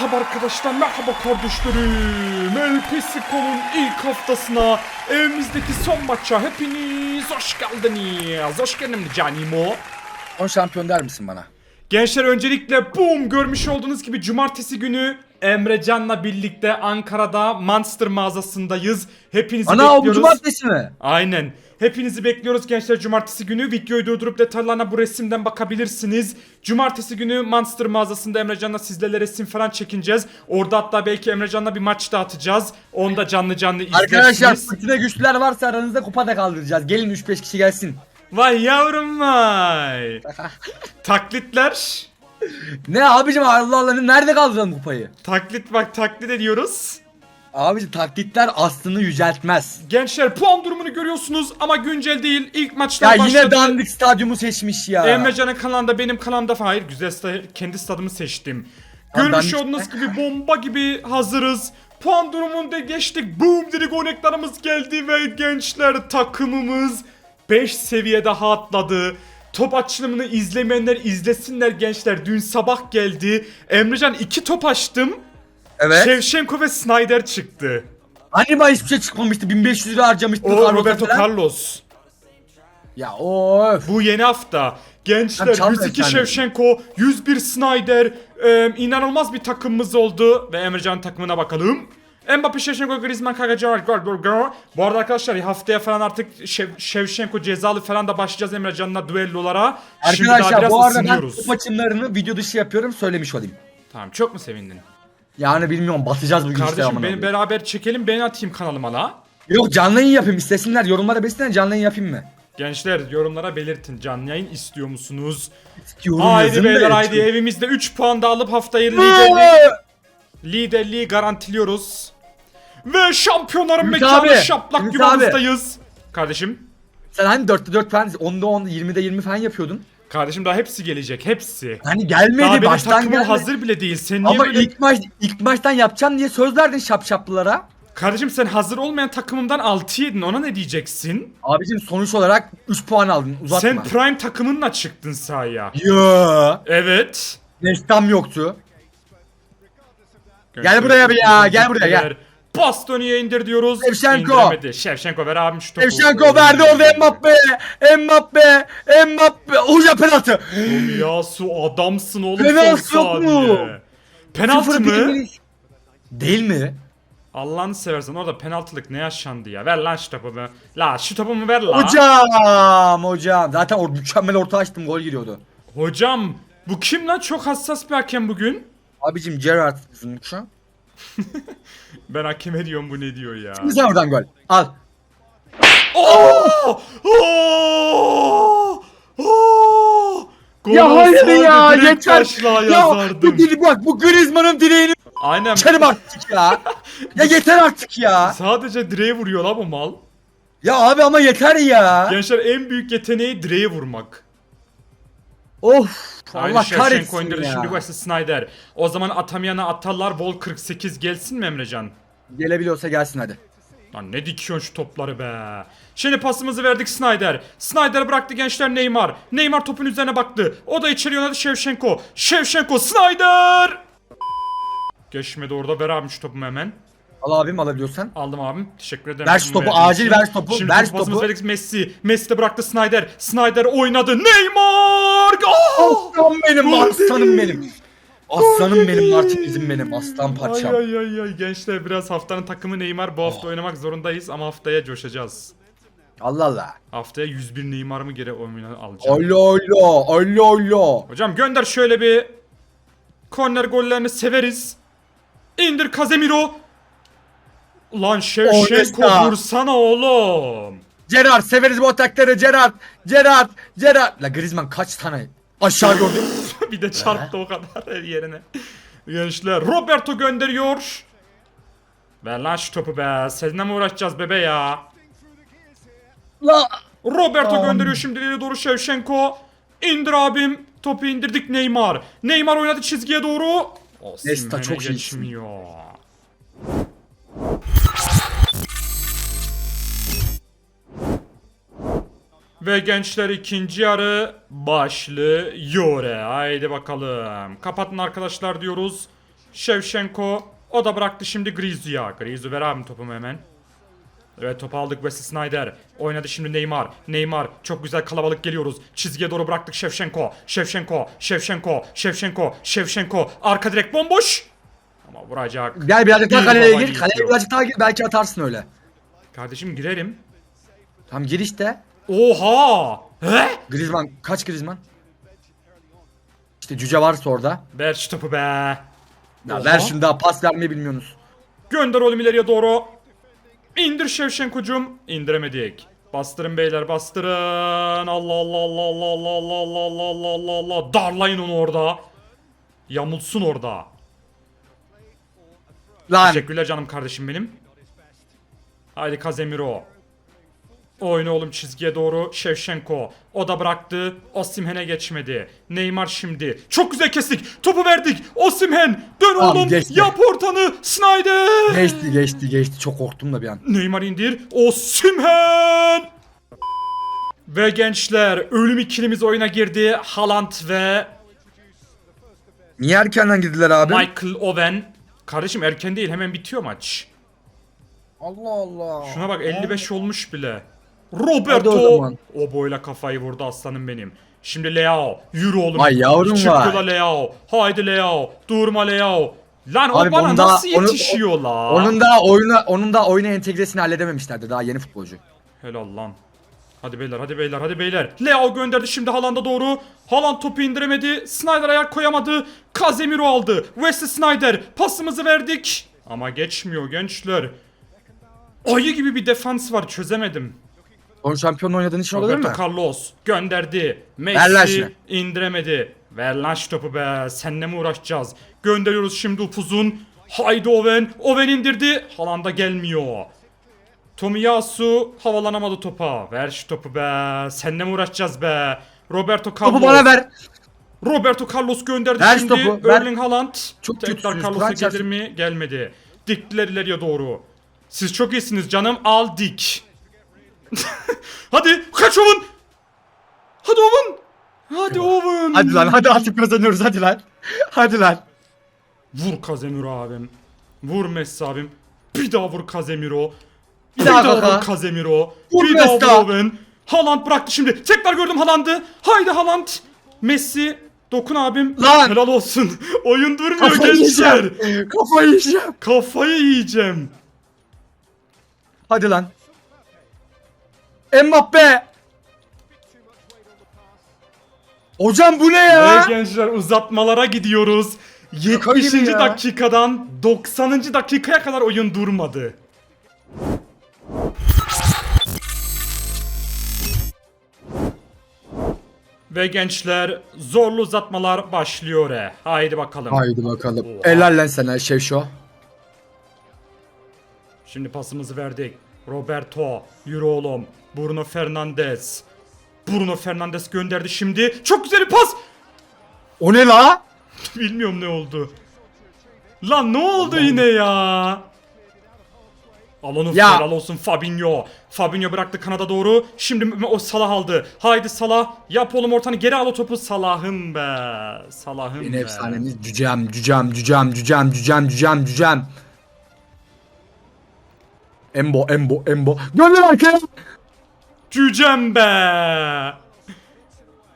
Merhaba arkadaşlar, merhaba kardeşlerim. El Clasico'nun ilk haftasına, evimizdeki son maça hepiniz hoş geldiniz. Hoş geldiniz canimo. Son şampiyon der misin bana? Gençler öncelikle boom görmüş olduğunuz gibi cumartesi günü Emrecan'la birlikte Ankara'da Monster mağazasındayız. Hepinizi Ana o bu bekliyoruz. cumartesi mi? Aynen. Hepinizi bekliyoruz gençler cumartesi günü. Videoyu durdurup detaylarına bu resimden bakabilirsiniz. Cumartesi günü Monster mağazasında Emrecan'la sizlerle resim falan çekineceğiz. Orada hatta belki Emrecan'la bir maç da atacağız. Onu da canlı canlı izlersiniz. Arkadaşlar fırtına güçlüler varsa aranızda kupa da kaldıracağız. Gelin 3-5 kişi gelsin. Vay yavrum vay. Taklitler. Ne abicim Allah Allah nerede kaldıralım kupayı? Taklit bak taklit ediyoruz. Abicim taklitler aslını yüceltmez. Gençler puan durumunu görüyorsunuz ama güncel değil. İlk maçlar Ya başladı. yine dandik stadyumu seçmiş ya. Emrecan'ın kanalında benim kanalımda hayır güzel sta- kendi stadımı seçtim. Görmüş ben- olduğunuz gibi bomba gibi hazırız. Puan durumunda geçtik. Boom dedik oneklarımız geldi ve gençler takımımız 5 seviye daha atladı. Top açılımını izlemeyenler izlesinler gençler. Dün sabah geldi. Emrecan 2 top açtım. Evet. Shevchenko ve Snyder çıktı. Hani bana hiçbir şey çıkmamıştı. 1500 lira harcamıştım. O Roberto falan. Carlos. Ya of. Bu yeni hafta. Gençler çalma 102 efendim. Shevchenko, 101 Snyder. e, inanılmaz bir takımımız oldu. Ve Emrecan takımına bakalım. Mbappe, Shevchenko, Griezmann, Kaka, Gerrard, gol, gol, gol. Bu arada arkadaşlar haftaya falan artık Şev, Shevchenko cezalı falan da başlayacağız Emrecan'la düellolara. Şimdi daha Arkadaşlar biraz bu arada ben ısınıyoruz. kupa açımlarını video dışı yapıyorum söylemiş olayım. Tamam çok mu sevindin? Yani bilmiyorum batacağız bugün işte Kardeşim amına beni beraber çekelim ben atayım kanalıma la. Yok canlı yayın yapayım istesinler yorumlara besleyin canlı yayın yapayım mı? Gençler yorumlara belirtin canlı yayın istiyor musunuz? Yorum Haydi beyler haydi evimizde 3 puan da alıp haftayı liderliği Liderliği garantiliyoruz. Ve şampiyonların Ümit mekanı abi, şaplak Ümit yuvamızdayız. Kardeşim. Sen hani 4'te 4 falan 10'da 10 20'de 20 falan yapıyordun. Kardeşim daha hepsi gelecek. Hepsi. Hani gelmedi Daha baştan takımım gelmedi. hazır bile değil. Sen niye Ama böyle... ilk maç ilk maçtan yapacaksın diye söz verdin şapşaplılara. Kardeşim sen hazır olmayan takımımdan 6 yedin. Ona ne diyeceksin? Abicim sonuç olarak 3 puan aldın uzatma. Sen prime takımınla çıktın sahaya. Yo. Evet. Nestam yoktu. Gel buraya bir ya, gel buraya, gel. Bastoni'ye indir diyoruz. Şevşenko. İndiremedi. Şevşenko ver abim şu topu. Şevşenko verdi orada Mbappe. Mbappe. Mbappe. Hoca penaltı. Ya su adamsın oğlum Penaltı yok mu? Penaltı mı? Değil mi? Allah'ını seversen orada penaltılık ne yaşandı ya? Ver lan şu topu be. La şu topumu ver la. Hocam hocam. Zaten or mükemmel orta açtım gol giriyordu. Hocam bu kim lan? Çok hassas bir hakem bugün. Abicim Gerrard şu an. Ben hakeme diyorum bu ne diyor ya. Sen oradan gol. Al. Oo! Oo! Oo! Gol Ya hayır ya yeter. Ya yazardım. bu dili bak bu Griezmann'ın direğini Aynen. içerim artık ya. ya yeter artık ya. Sadece direğe vuruyor la bu mal. Ya abi ama yeter ya. Gençler en büyük yeteneği direğe vurmak. Of. Aynı Allah Shevchenko kahretsin indirdi ya. şimdi Wesley Snyder. O zaman atamayana atarlar Vol 48 gelsin mi Emrecan? Gelebiliyorsa gelsin hadi. Lan ne dikiyorsun şu topları be. Şimdi pasımızı verdik Snyder. Snyder bıraktı gençler Neymar. Neymar topun üzerine baktı. O da içeri yöneldi Shevchenko. Shevchenko Snyder. Geçmedi orada ver abim şu topumu hemen. Al abim alabiliyorsan. Aldım abim. Teşekkür ederim. Ver şu topu, verdiğin acil için. ver şu topu, Şimdi ver şu pasımızı topu. verdik Messi. Messi de bıraktı Snyder. Snyder oynadı. Neymar! Oh! Aslanım benim, Gol aslanım benim. Aslanım benim, Martinez'im benim, aslan parçam. Ay ay ay gençler biraz haftanın takımı Neymar bu Oh. hafta oynamak zorundayız ama haftaya coşacağız. Allah Allah. Haftaya 101 Neymar'ımı geri oyuna alacağım. Alo alo, alo alo. Hocam gönder şöyle bir korner gollerini severiz. İndir Casemiro. Ulan Şevşenko vursana oğlum. Gerard severiz bu atakları Gerard. Gerard, Gerard. La Griezmann kaç tane aşağı gördün? bir de çarptı o kadar yerine. Gençler Roberto gönderiyor. Ver lan şu topu be. Seninle mi uğraşacağız bebe ya? La. Roberto Am. gönderiyor şimdi ileri doğru Şevşenko. İndir abim. Topu indirdik Neymar. Neymar oynadı çizgiye doğru. Nesta çok geçmiyor. Ve gençler ikinci yarı başlıyor. Haydi bakalım. Kapatın arkadaşlar diyoruz. Shevchenko. O da bıraktı şimdi Griezou'ya. Griezou ver abim topumu hemen. Evet topu aldık Wesley Snyder. Oynadı şimdi Neymar. Neymar çok güzel kalabalık geliyoruz. Çizgiye doğru bıraktık Shevchenko. Shevchenko. Shevchenko. Shevchenko. Shevchenko. Arka direk bomboş. Ama vuracak. Gel birazcık daha kaleye gir. Kaleye birazcık daha gir. Belki atarsın öyle. Kardeşim girerim. Tam gir işte. Oha! He? Griezmann kaç Griezmann? İşte cüce varsa orada. Ver şu topu be. Ya Oha. ver şunu daha pas vermeyi bilmiyorsunuz. Gönder oğlum ileriye doğru. İndir Şevşenko'cum. İndiremedik. Bastırın beyler bastırın. Allah Allah Allah Allah Allah Allah Allah Allah Allah Allah Allah. Darlayın onu orada. Yamulsun orada. Lan Teşekkürler canım kardeşim benim. Haydi Kazemiro. Oyna oğlum çizgiye doğru Şevşenko. O da bıraktı. Osimhen'e geçmedi. Neymar şimdi. Çok güzel kestik. Topu verdik. Osimhen. Dön Tamam, oğlum. geçti. Yap ortanı. Snyder. geçti geçti geçti. Çok korktum da bir an. Neymar indir. Osimhen. Ve gençler ölüm ikilimiz oyuna girdi. Haaland ve Niye erkenden girdiler abi? Michael Owen. Kardeşim erken değil hemen bitiyor maç. Allah Allah. Şuna bak 55 olmuş bile. Hadi Roberto. o zaman. O boyla kafayı vurdu aslanım benim. Şimdi Leao. Yürü oğlum. Vay yavrum Çık vay. yola Leao. Haydi Leao. Durma Leao. Lan Abi o bana onun nasıl onu- yetişiyor la? Onun da oyuna onun da oyuna entegresini halledememişlerdi. Daha yeni futbolcu. Helal lan. Hadi beyler hadi beyler hadi beyler. Leo gönderdi şimdi Haaland'a doğru. Haaland topu indiremedi. Snyder ayak koyamadı. Casemiro aldı. Wesley Snyder pasımızı verdik. Ama geçmiyor gençler. Ayı gibi bir defans var çözemedim. Son şampiyonla oynadığın için olabilir Roberto mi? Carlos gönderdi. Ver lan Messi indiremedi. Ver lan şu topu be. Seninle mi uğraşacağız? Gönderiyoruz şimdi upuzun. Haydi Owen. Owen indirdi. Haaland'a gelmiyor. Tomiyasu havalanamadı topa. Ver şu topu be. Seninle mi uğraşacağız be? Roberto Carlos. Topu bana ver. Roberto Carlos gönderdi Ver şimdi. topu, ver. Erling Haaland. Çok Tekrar kötüsünüz, Carlos'a gelir çarpsın. mi? Gelmedi. Diktiler ileriye doğru. Siz çok iyisiniz canım. Al dik. hadi kaç Owen. Hadi Owen. Hadi Owen. Hadi lan hadi artık kazanıyoruz hadi lan. Hadi lan. Vur Casemiro abim. Vur Messi abim. Bir daha vur Casemiro. Bir, Bir daha daha vur Casemiro. Vur bir daha Messi. vur Owen. Haaland bıraktı şimdi. Tekrar gördüm Haaland'ı. Haydi Haaland. Messi. Dokun abim. Lan. Helal olsun. Oyun durmuyor Kafayı gençler. yiyeceğim. Kafayı yiyeceğim. Kafayı yiyeceğim. Hadi lan. Mbappe. Hocam bu ne ya? Ve gençler uzatmalara gidiyoruz. Şaka 70. gibi ya. dakikadan 90. dakikaya kadar oyun durmadı. Ve gençler zorlu uzatmalar başlıyor. he. Haydi bakalım. Haydi bakalım. Oha. Helal lan sana Şevşo. Şimdi pasımızı verdik. Roberto, yürü oğlum. Bruno Fernandes. Bruno Fernandes gönderdi şimdi. Çok güzel bir pas. O ne la? Bilmiyorum ne oldu. Lan ne oldu yine ya? Al onu Ya. helal olsun Fabinho. Fabinho bıraktı kanada doğru. Şimdi o Salah aldı. Haydi Salah. Yap oğlum ortanı geri al o topu. Salah'ım be. Salah'ım be. efsanemiz cücem cücem cücem cücem cücem cücem cücem. Embo embo embo. Gönder arkaya. Cücem be.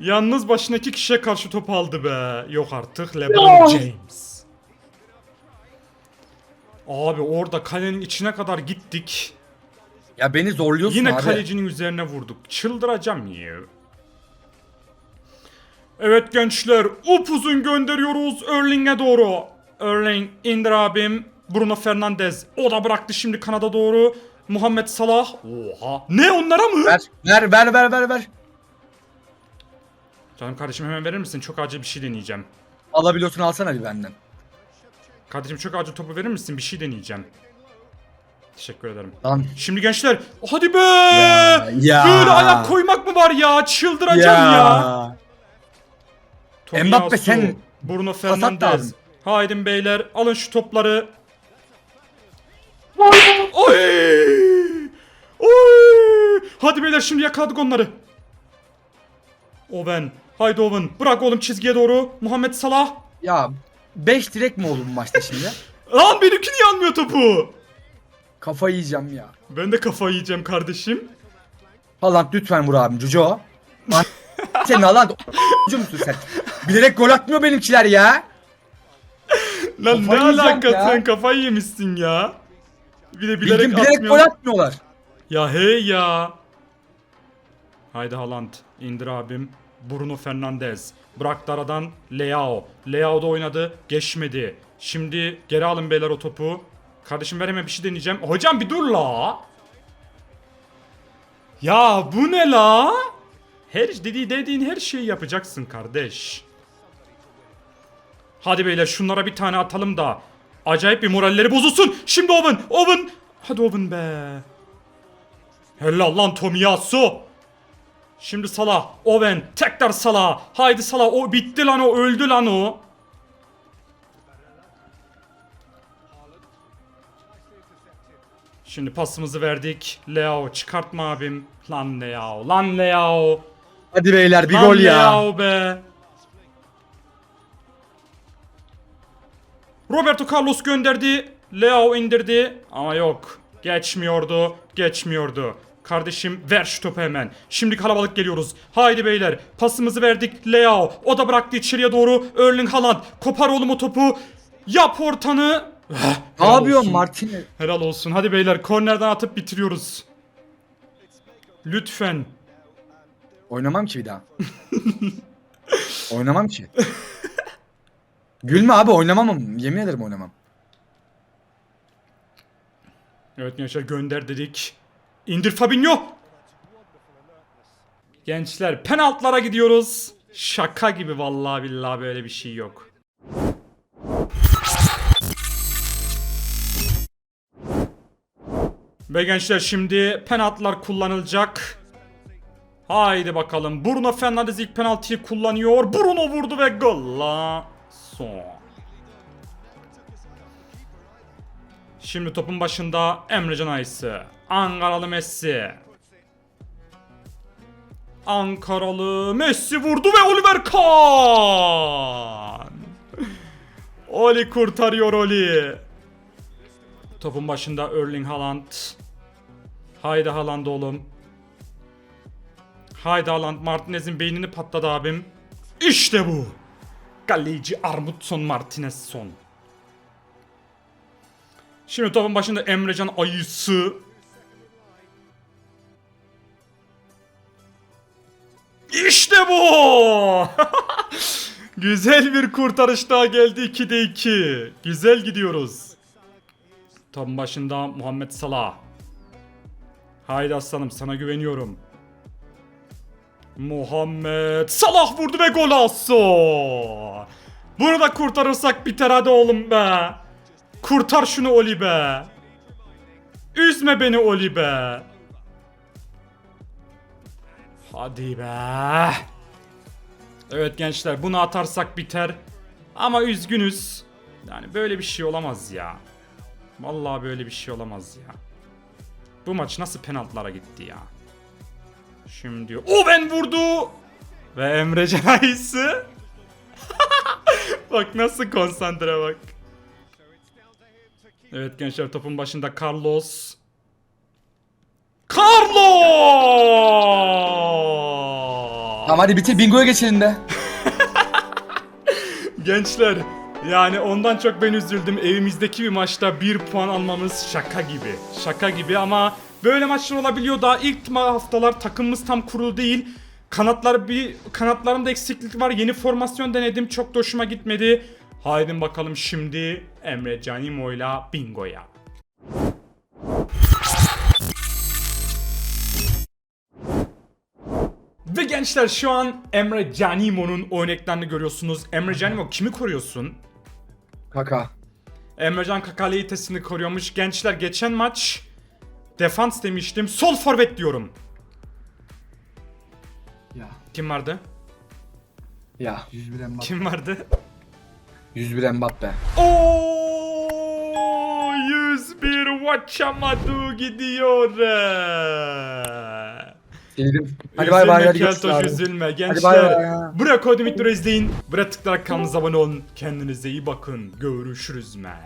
Yalnız başına iki kişiye karşı top aldı be. Yok artık LeBron James. Abi orada kalenin içine kadar gittik. Ya beni zorluyorsun Yine abi. kalecinin üzerine vurduk. Çıldıracağım ya. Evet gençler upuzun gönderiyoruz Erling'e doğru. Erling indir abim. Bruno Fernandes. O da bıraktı şimdi kanada doğru. Muhammed Salah. Oha. Ne onlara mı? Ver ver ver ver ver ver. Canım kardeşim hemen verir misin? Çok acil bir şey deneyeceğim. Alabiliyorsun alsana bir benden. Kardeşim çok acil topu verir misin? Bir şey deneyeceğim. Teşekkür ederim. Lan. Şimdi gençler hadi be! ya. Böyle ayak koymak mı var ya? Çıldıracağım ya. Tomiyasu, Mbappe sen Bruno Fernandes. lazım. Haydi beyler alın şu topları. Oy! Oy! Hadi beyler şimdi yakaladık onları. Owen. Haydi Owen. Bırak oğlum çizgiye doğru. Muhammed Salah. Ya 5 direk mi oldu bu maçta şimdi? Lan benimki niye almıyor topu? Kafayı yiyeceğim ya. Ben de kafayı yiyeceğim kardeşim. Haaland lütfen vur abim. Lan Sen Haaland Cucu musun sen? Bilerek gol atmıyor benimkiler ya. Lan ne Kafayı yiyeceğim alaka ya. sen kafayı yemişsin ya. Bir de bilerek, Bildiğin bilerek atmıyor. gol atmıyorlar. Ya hey ya. Haydi Haaland indir abim. Bruno Fernandes. Bıraktı aradan Leao. Leao da oynadı. Geçmedi. Şimdi geri alın beyler o topu. Kardeşim ver hemen bir şey deneyeceğim. Hocam bir dur la. Ya bu ne la? Her dediği dediğin her şeyi yapacaksın kardeş. Hadi beyler şunlara bir tane atalım da acayip bir moralleri bozulsun. Şimdi Owen, Owen. Hadi Owen be. Helal lan Tomiyasu. Şimdi Salah, Owen, tekrar Salah. Haydi Salah, o bitti lan o, öldü lan o. Şimdi pasımızı verdik. Leo çıkartma abim. Lan Leo, lan Leo. Hadi beyler bir lan gol ya. Leo be. Roberto Carlos gönderdi. Leo indirdi. Ama yok. Geçmiyordu. Geçmiyordu. Kardeşim ver şu topu hemen. Şimdi kalabalık geliyoruz. Haydi beyler. Pasımızı verdik. Leo. O da bıraktı içeriye doğru. Erling Haaland. Kopar oğlum o topu. Yap ortanı. Ne yapıyorsun. Martinez? Helal olsun. Hadi beyler kornerden atıp bitiriyoruz. Lütfen. Oynamam ki bir daha. oynamam ki. Gülme abi oynamam. Yemin ederim oynamam. Evet gençler gönder dedik. İndir Fabinho. Gençler penaltılara gidiyoruz. Şaka gibi vallahi billahi böyle bir şey yok. Ve gençler şimdi penaltılar kullanılacak. Haydi bakalım. Bruno Fernandes ilk penaltıyı kullanıyor. Bruno vurdu ve gol. Son. Şimdi topun başında Emrecan Aysı. Ankaralı Messi. Ankaralı Messi vurdu ve Oliver Kahn. Oli kurtarıyor Oli. Topun başında Erling Haaland. Haydi Haaland oğlum. Haydi Haaland Martinez'in beynini patladı abim. İşte bu. Kaleci Armutson Martinez son. Şimdi topun başında Emrecan ayısı. İşte bu. Güzel bir kurtarış daha geldi 2'de 2. Güzel gidiyoruz. Topun başında Muhammed Salah. Haydi aslanım sana güveniyorum. Muhammed Salah vurdu ve gol attı. Bunu da kurtarırsak biter hadi oğlum be. Kurtar şunu Oli be. Üzme beni Oli be. Hadi be. Evet gençler bunu atarsak biter. Ama üzgünüz. Yani böyle bir şey olamaz ya. Vallahi böyle bir şey olamaz ya. Bu maç nasıl penaltılara gitti ya. Şimdi o ben vurdu. Ve Emre Canayisi. bak nasıl konsantre bak. Evet gençler topun başında Carlos. Carlos! Tamam hadi bitir bingoya geçelim de. Gençler yani ondan çok ben üzüldüm. Evimizdeki bir maçta bir puan almamız şaka gibi. Şaka gibi ama böyle maçlar olabiliyor. Daha ilk haftalar takımımız tam kurulu değil. Kanatlar bir kanatlarımda eksiklik var. Yeni formasyon denedim. Çok da hoşuma gitmedi. Haydi bakalım şimdi Emre Canimo'yla bingoya. Ve gençler şu an Emre Canimo'nun oyun ekranını görüyorsunuz. Emre Canimo kimi koruyorsun? Kaka. Emrecan Kakalitesini koruyormuş. Gençler geçen maç defans demiştim. Sol forvet diyorum. Ya. Kim vardı? Ya. 101 Mbappe. Kim vardı? 101 Mbappe. Oo 101 Watchamadu gidiyor. Değilim. Hadi bay bay Üzülme hadi görüşürüz abi. üzülme Hadi bay gençler. bay koydum videoyu izleyin. Buraya tıklayarak kanalımıza abone olun. Kendinize iyi bakın. Görüşürüz men.